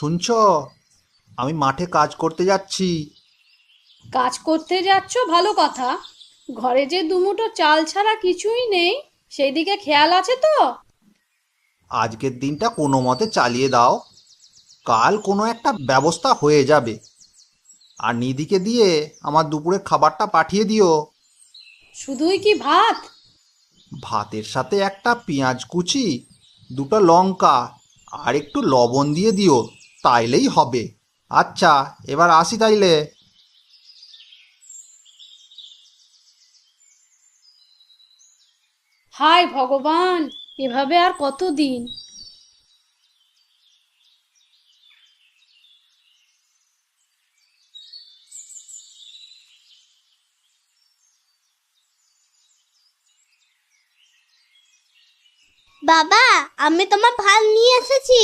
শুনছ? আমি মাঠে কাজ করতে যাচ্ছি। কাজ করতে যাচ্ছ? ভালো কথা। ঘরে যে দুমুঠো চাল ছাড়া কিছুই নেই সেই দিকে খেয়াল আছে তো? আজকের দিনটা কোনো মতে চালিয়ে দাও। কাল কোনো একটা ব্যবস্থা হয়ে যাবে। আর নিদিকে দিয়ে আমার দুপুরের খাবারটা পাঠিয়ে দিও। শুধুই কি ভাত? ভাতের সাথে একটা পেঁয়াজ কুচি দুটো লঙ্কা আর একটু লবণ দিয়ে দিও। তাইলেই হবে। আচ্ছা এবার আসি তাইলে। হায় ভগবান এভাবে আর কতদিন? বাবা আমি তোমার ভালো নিয়ে এসেছি।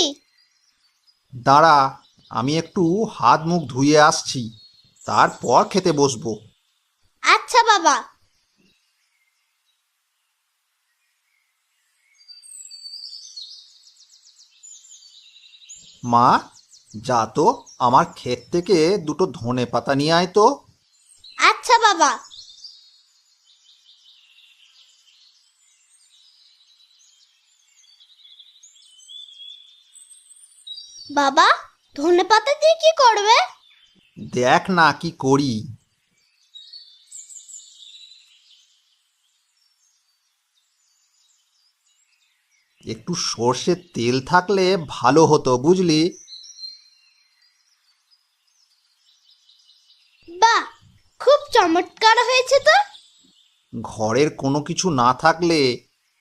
দাঁড়া আমি একটু হাত মুখ ধুয়ে আসছি তারপর খেতে বসবো। আচ্ছা বাবা। মা যা তো আমার ক্ষেত থেকে দুটো ধনে পাতা নিয়ে আয় তো। আচ্ছা বাবা। বাবা ধনে পাতা দিয়ে কি করবে? দেখ না কি করি। একটু সর্ষের তেল থাকলে ভালো হতো বুঝলি? বাহ খুব চমৎকার হয়েছে তো। ঘরের কোনো কিছু না থাকলে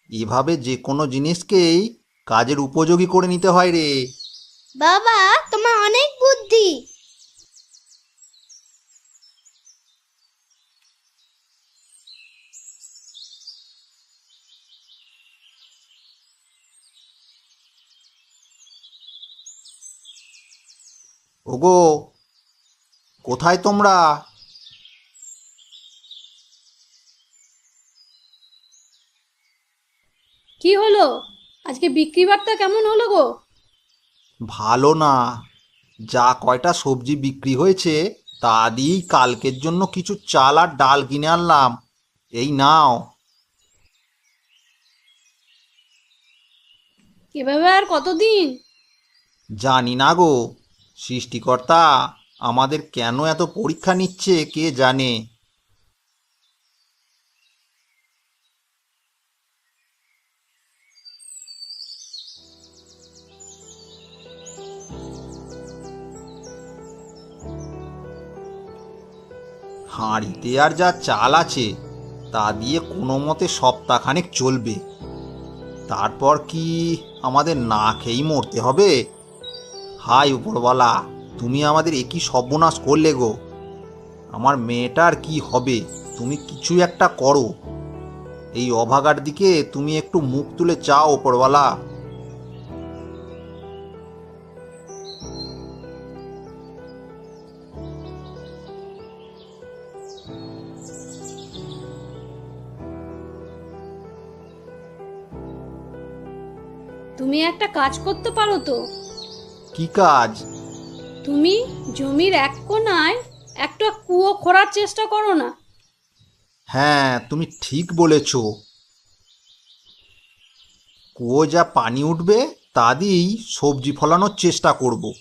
এভাবে যে কোনো জিনিসকেই কাজের উপযোগী করে নিতে হয় রে। বাবা তোমার অনেক বুদ্ধি। ওগো কোথায় তোমরা? কি হলো? আজকে বিক্রি বার্তা কেমন হলো গো? ভালো না। যা কয়টা সবজি বিক্রি হয়েছে তা দিয়েই কালকের জন্য কিছু চাল আর ডাল কিনে আনলাম। এই নাও। এভাবে আর কতদিন? জানি না গো। সৃষ্টিকর্তা আমাদের কেন এত পরীক্ষা নিচ্ছে কে জানে? হাঁড়িতে আর যা চাল আছে, তা দিয়ে কোনো মতে সপ্তাহখানেক চলবে। তারপর কি আমাদের না খেয়েই মরতে হবে? হাই উপরওয়ালা, তুমি আমাদের একই সর্বনাশ করলে গো? আমার মেয়েটার কি হবে? তুমি কিছু একটা করো। এই অভাগার দিকে তুমি একটু মুখ তুলে চাও ওপরওয়ালা তুমি একটা কাজ করতে পারো তো? কি কাজ? তুমি জমির এক কোনায় একটা কুয়ো খোঁড়ার চেষ্টা করো না। হ্যাঁ তুমি ঠিক বলেছ। কুয়ো যা পানি উঠবে তা দিয়েই সবজি ফলানোর চেষ্টা করব।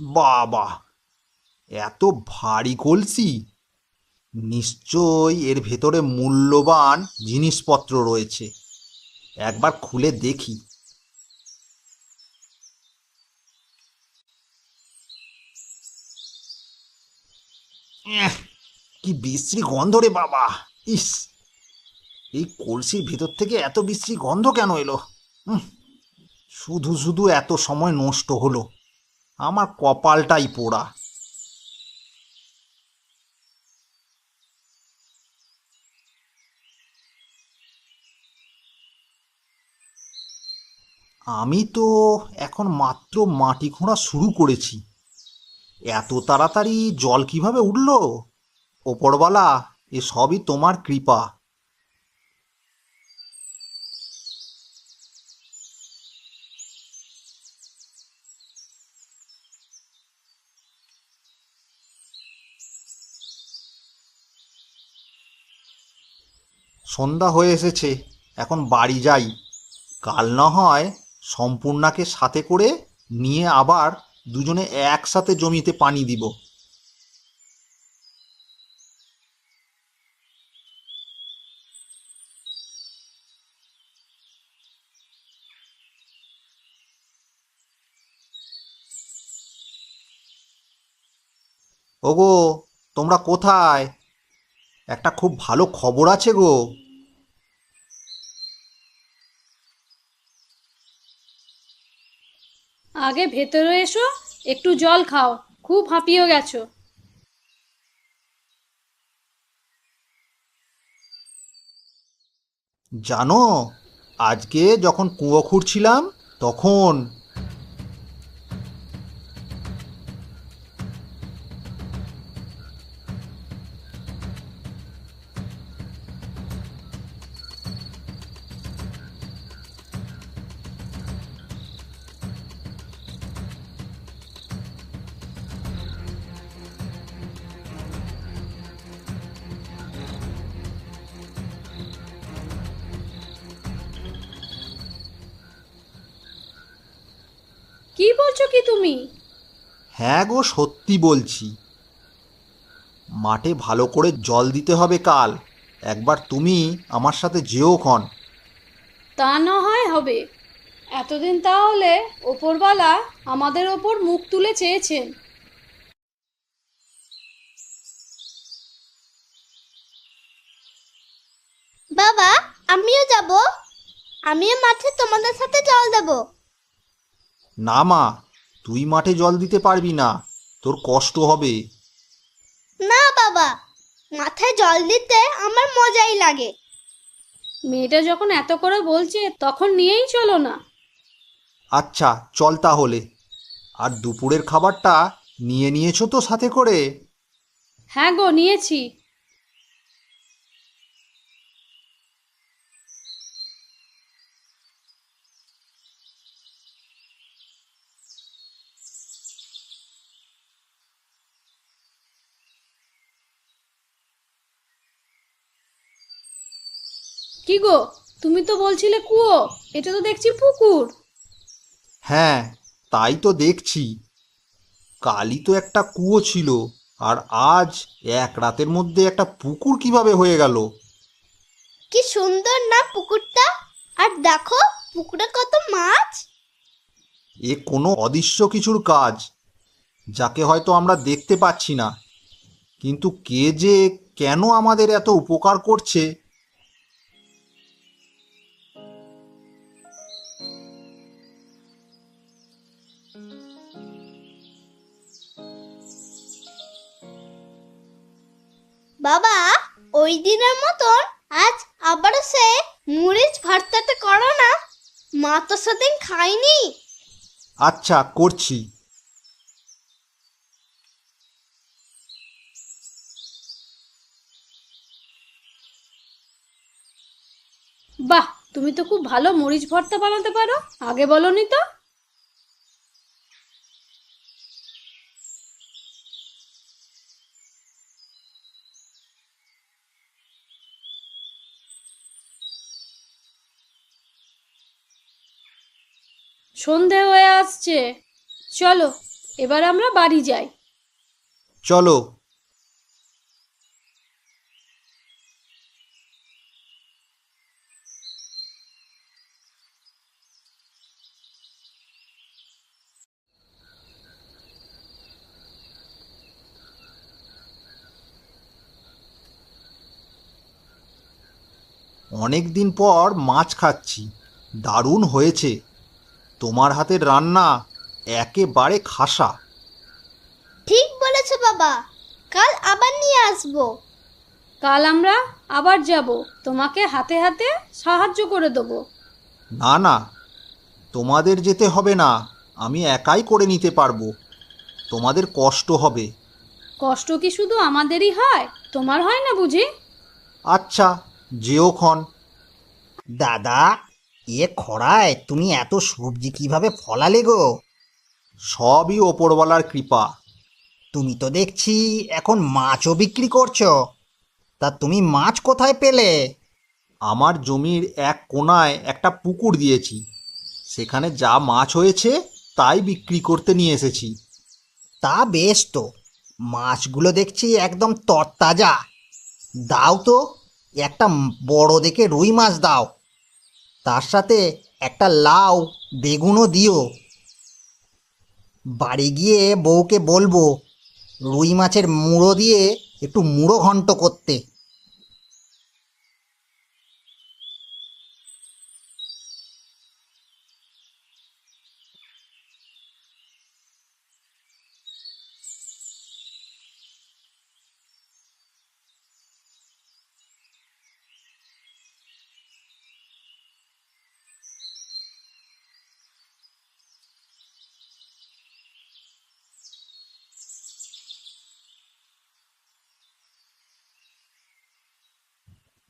বাবা, এত ভারী কলসি? নিশ্চয়ই এর ভেতরে মূল্যবান জিনিসপত্র রয়েছে। একবার খুলে দেখি। কি বিশ্রী গন্ধ রে বাবা। ইস, এই কলসির ভেতর থেকে এত বিশ্রী গন্ধ কেন এলো? শুধু শুধু এত সময় নষ্ট হলো। আমার কপালটাই পোড়া। আমি তো এখন মাত্র মাটি খোঁড়া শুরু করেছি। এত তাড়াতাড়ি জল কীভাবে উঠল? ওপরওয়ালা, এ সবই তোমার কৃপা। সন্ধ্যা হয়ে এসেছে, এখন বাড়ি যাই। কাল না হয় সম্পূর্ণাকে সাথে করে নিয়ে আবার দুজনে একসাথে জমিতে পানি দিব। ওগো, তোমরা কোথায়? একটা খুব ভালো খবর আছে গো। আগে ভেতরে এসো, একটু জল খাও। খুব হাঁপিয়ে গেছো। জানো, আজকে যখন কুয়ো খুঁড়ছিলাম, তখন কি বলছো কি তুমি? হ্যাঁ গো সত্যি বলছি। মাঠে ভালো করে জল দিতে হবে কাল। একবার তুমি আমার সাথে যেও ক্ষণ। তা না হয় হবে। এতদিন তাহলে ওপরওয়ালা আমাদের ওপর মুখ তুলে চেয়েছেন। বাবা আমিও যাব। আমিও মাঠে তোমাদের সাথে জল দেব। না মা তুই মাঠে জল দিতে পারবি না তোর কষ্ট হবে। না বাবা মাথায় জল দিতে আমার মজাই লাগে। মেয়েটা যখন এত করে বলছে তখন নিয়েই চলো না। আচ্ছা চল তাহলে। আর দুপুরের খাবারটা নিয়ে নিয়েছো তো সাথে করে? হ্যাঁ গো নিয়েছি। কি গো? তুমি তো বলছিলে কুয়ো এটা তো দেখছি পুকুর। হ্যাঁ তাই তো দেখছি। কালই তো একটা কুয়ো ছিল আর আজ এক রাতের মধ্যে একটা পুকুর কীভাবে হয়ে গেল? কি সুন্দর না পুকুরটা? আর দেখো পুকুরে কত মাছ। এ কোনো অদৃশ্য কিছুর কাজ যাকে হয়তো আমরা দেখতে পাচ্ছি না। কিন্তু কে যে কেন আমাদের এত উপকার করছে? বাবা ওই দিনের মতন আজ আবার সে মুড়িচ ভর্তাটা করো না। মা তো সেদিন খায়নি। আচ্ছা করছি। বাহ তুমি তো খুব ভালো মরিচ ভর্তা বানাতে পারো। আগে বলনি তো? সন্ধে হয়ে আসছে। চলো, এবার আমরা বাড়ি যাই। চলো। অনেক দিন পর মাছ খাচ্ছি। দারুণ হয়েছে। তোমার হাতের রান্না একেবারে খাসা। ঠিক বলেছ বাবা। কাল আবার নিয়ে আসব। কাল আমরা আবার যাব। তোমাকে হাতে হাতে সাহায্য করে দেবো। না না তোমাদের যেতে হবে না। আমি একাই করে নিতে পারব। তোমাদের কষ্ট হবে। কষ্ট কি শুধু আমাদেরই হয়? তোমার হয় না বুঝি? আচ্ছা যেও ক্ষণ। দাদা এ খরায় তুমি এত সবজি কীভাবে ফলালে গো? সবই ওপরওয়ালার কৃপা। তুমি তো দেখছি এখন মাছও বিক্রি করছ। তা তুমি মাছ কোথায় পেলে? আমার জমির এক কোণায় একটা পুকুর দিয়েছি। সেখানে যা মাছ হয়েছে তাই বিক্রি করতে নিয়ে এসেছি। তা বেশ তো। মাছগুলো দেখছি একদম তরতাজা। দাও তো একটা বড় দেখে রুই মাছ দাও। তার সাথে একটা লাউ বেগুনও দিও। বাড়ি গিয়ে বউকে বলব, রুই মাছের মুড়ো দিয়ে একটু মুড়ো ঘন্ট করতে।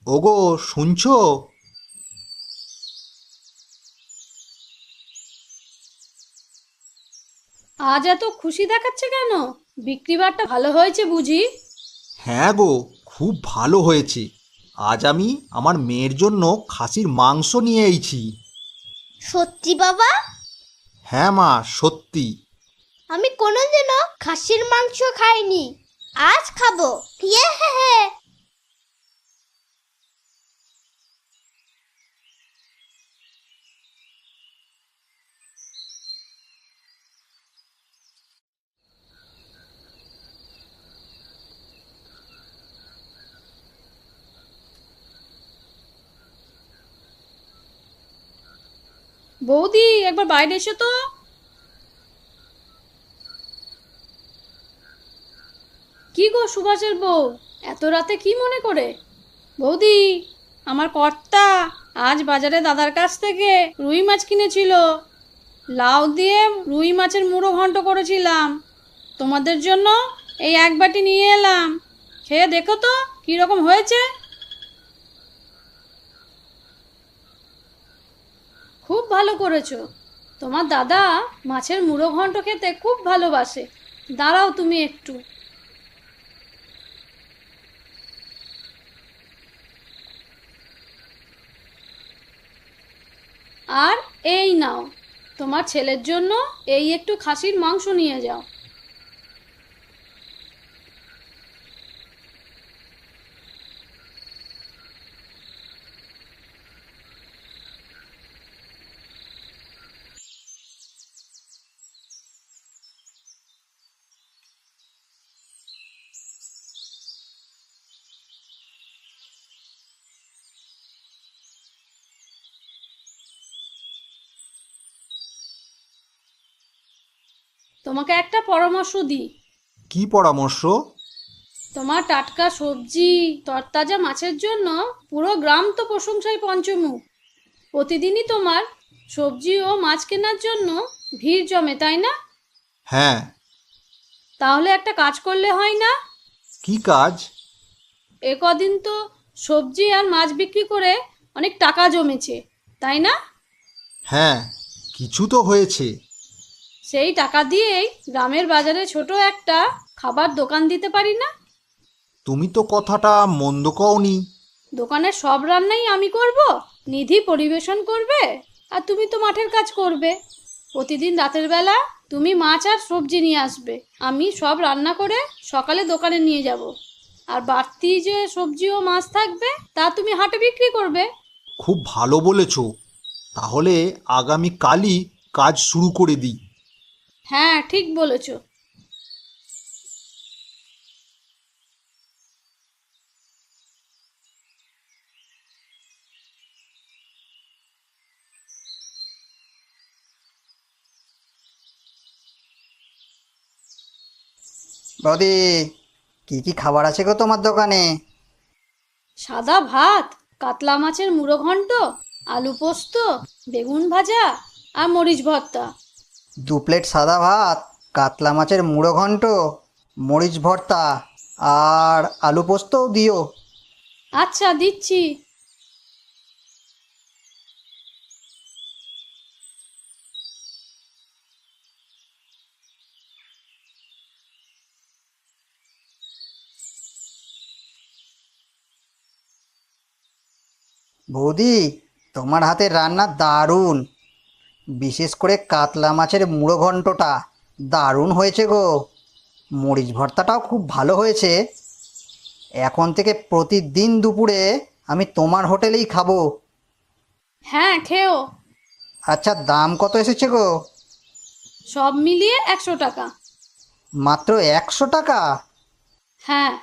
ওগো শুনছো? আজ এত খুশি দেখাচ্ছে কেন? বিক্রিবারটা ভালো হয়েছে বুঝি? হ্যাঁ গো খুব ভালো হয়েছে। আজ আমি আমার মেয়ের জন্য খাসির মাংস নিয়ে এইছি সত্যি বাবা? হ্যাঁ মা সত্যি। আমি কোনোদিনও খাসির মাংস খাইনি। আজ খাব। ইয়ে হে হে। বৌদি, একবার বাইরে এসো তো। কি গো সুভাষের বউ? এত রাতে কি মনে করে? বৌদি, আমার কর্তা আজ বাজারে দাদার কাছ থেকে রুই মাছ কিনেছিল। লাউ দিয়ে রুই মাছের মুড়ো ঘন্ট করেছিলাম। তোমাদের জন্য এই এক বাটি নিয়ে এলাম। খেয়ে দেখো তো, কীরকম হয়েছে খুব ভালো করেছ। তোমার দাদা মাছের মুড়ো ঘন্ট খেতে খুব ভালোবাসে। দাঁড়াও তুমি একটু। আর এই নাও। তোমার ছেলের জন্য এই একটু খাসির মাংস নিয়ে যাও। তোমাকে একটা পরামর্শ দিই। কি পরামর্শ? তোমার টাটকা সবজি তরতাজা মাছের জন্য পুরো গ্রাম তো প্রশংসায় পঞ্চমুখ। প্রতিদিনই তোমার সবজি ও মাছ কেনার জন্য ভিড় জমে তাই না? হ্যাঁ। তাহলে একটা কাজ করলে হয় না? কি কাজ? এ কদিন তো সবজি আর মাছ বিক্রি করে অনেক টাকা জমেছে তাই না? হ্যাঁ কিছু তো হয়েছে। সেই টাকা দিয়েই গ্রামের বাজারে ছোট একটা খাবার দোকান দিতে পারি না? তুমি তো কথাটা মন্দ কওনি। দোকানের সব রান্নাই আমি করব নিধি পরিবেশন করবে আর তুমি তো মাঠের কাজ করবে। প্রতিদিন রাতের বেলা তুমি মাছ আর সবজি নিয়ে আসবে। আমি সব রান্না করে সকালে দোকানে নিয়ে যাব। আর বাড়তি যে সবজি ও মাছ থাকবে তা তুমি হাটে বিক্রি করবে। খুব ভালো বলেছ। তাহলে আগামী কালই কাজ শুরু করে দিই। হ্যাঁ ঠিক বলেছ। বৌদি কি কি খাবার আছে গো তোমার দোকানে? সাদা ভাত কাতলা মাছের মুড়ো ঘন্ট আলু পোস্ত বেগুন ভাজা আর মরিচ ভর্তা। দু প্লেট সাদা ভাত কাতলা মাছের মুড়ো ঘন্ট মরিচ ভর্তা আর আলু পোস্তও দিও। আচ্ছা দিচ্ছি। বৌদি তোমার হাতের রান্না দারুণ। বিশেষ করে কাতলা মাছের মুড়ো ঘন্টটা দারুণ হয়েছে গো। মরিচ ভর্তাটাও খুব ভালো হয়েছে। এখন থেকে প্রতিদিন দুপুরে আমি তোমার হোটেলেই খাব। হ্যাঁ খেও। আচ্ছা দাম কত এসেছে গো? সব মিলিয়ে একশো টাকা। মাত্র একশো টাকা? হ্যাঁ।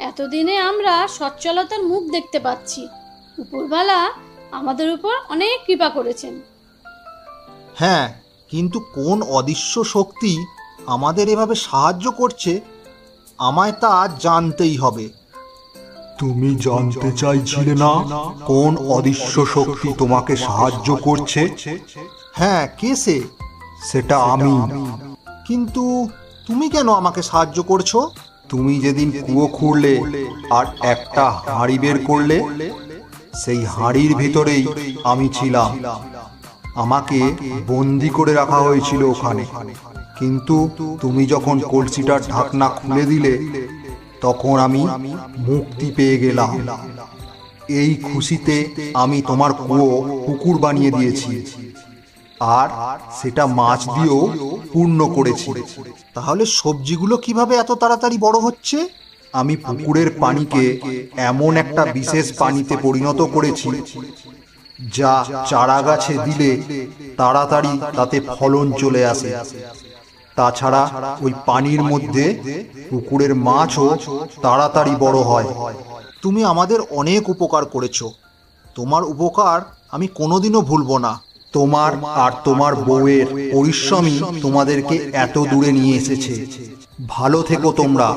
এতদিনে আমরা সচ্ছলতার মুখ দেখতে পাচ্ছি। উপরওয়ালা আমাদের উপর অনেক কৃপা করেছেন। হ্যাঁ কিন্তু কোন অদৃশ্য শক্তি আমাদের এভাবে সাহায্য করছে আমায় তা জানতেই হবে। তুমি জানতে চাইছিলে না কোন অদৃশ্য শক্তি তোমাকে সাহায্য করছে? হ্যাঁ কে সে? সেটা আমি। কিন্তু তুমি কেন আমাকে সাহায্য করছ? তুমি যেদিন কুয়ো খুঁড়লে আর একটা হাঁড়ি বের করলে, সেই হাঁড়ির ভিতরেই আমি ছিলাম। আমাকে বন্দি করে রাখা হয়েছিল ওখানে। কিন্তু তুমি যখন কলসিটার ঢাকনা খুলে দিলে, তখন আমি মুক্তি পেয়ে গেলাম। এই খুশিতে আমি তোমার কুয়ো পুকুর বানিয়ে দিয়েছি। আর সেটা মাছ দিয়েও পূর্ণ করেছি। তাহলে সবজিগুলো কীভাবে এত তাড়াতাড়ি বড় হচ্ছে? আমি পুকুরের পানিকে এমন একটা বিশেষ পানিতে পরিণত করেছি, যা চারা গাছে দিলে তাড়াতাড়ি তাতে ফলন চলে আসে। তাছাড়া ওই পানির মধ্যে পুকুরের মাছও তাড়াতাড়ি বড় হয়। তুমি আমাদের অনেক উপকার করেছ। তোমার উপকার আমি কোনোদিনও ভুলবো না। তোমার আর তোমার বউয়ের পরিশ্রমই তোমাদেরকে এত দূরে নিয়ে এসেছে। ভালো থেকো তোমরা।